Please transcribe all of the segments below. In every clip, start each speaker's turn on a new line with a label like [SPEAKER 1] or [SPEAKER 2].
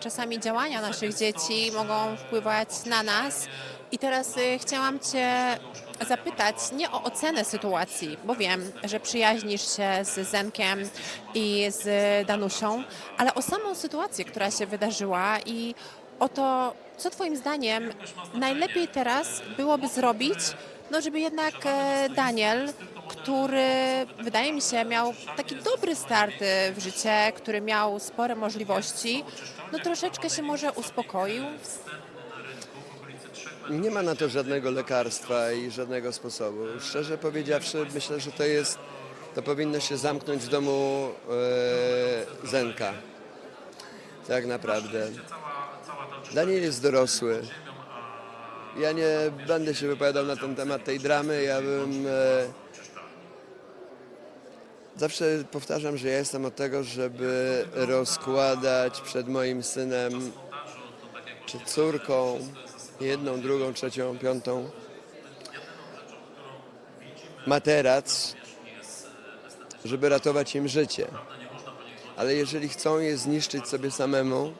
[SPEAKER 1] Czasami działania naszych dzieci mogą wpływać na nas. I teraz y, chciałam Cię zapytać nie o ocenę sytuacji, bo wiem, że przyjaźnisz się z Zenkiem i z Danusią, ale o samą sytuację, która się wydarzyła i o to, co Twoim zdaniem najlepiej teraz byłoby zrobić, no żeby jednak e, Daniel, który wydaje mi się miał taki dobry start e, w życie, który miał spore możliwości, no troszeczkę się może uspokoił.
[SPEAKER 2] Nie ma na to żadnego lekarstwa i żadnego sposobu. Szczerze powiedziawszy, myślę, że to jest, to powinno się zamknąć w domu e, Zenka. Tak naprawdę. Daniel jest dorosły. Ja nie będę się wypowiadał na ten temat tej dramy. Ja bym. Zawsze powtarzam, że ja jestem od tego, żeby rozkładać przed moim synem czy córką, jedną, drugą, trzecią, piątą, materac, żeby ratować im życie. Ale jeżeli chcą je zniszczyć sobie samemu,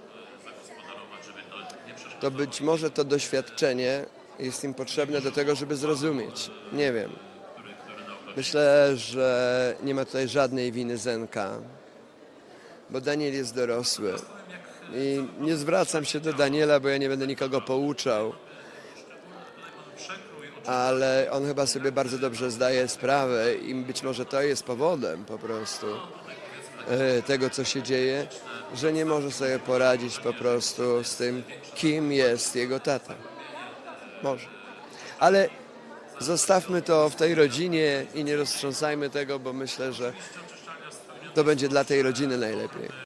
[SPEAKER 2] to być może to doświadczenie jest im potrzebne do tego, żeby zrozumieć. Nie wiem. Myślę, że nie ma tutaj żadnej winy Zenka, bo Daniel jest dorosły. I nie zwracam się do Daniela, bo ja nie będę nikogo pouczał. Ale on chyba sobie bardzo dobrze zdaje sprawę i być może to jest powodem po prostu e, tego, co się dzieje, że nie może sobie poradzić po prostu z tym, kim jest jego tata. Może. Ale zostawmy to w tej rodzinie i nie roztrząsajmy tego, bo myślę, że to będzie dla tej rodziny najlepiej.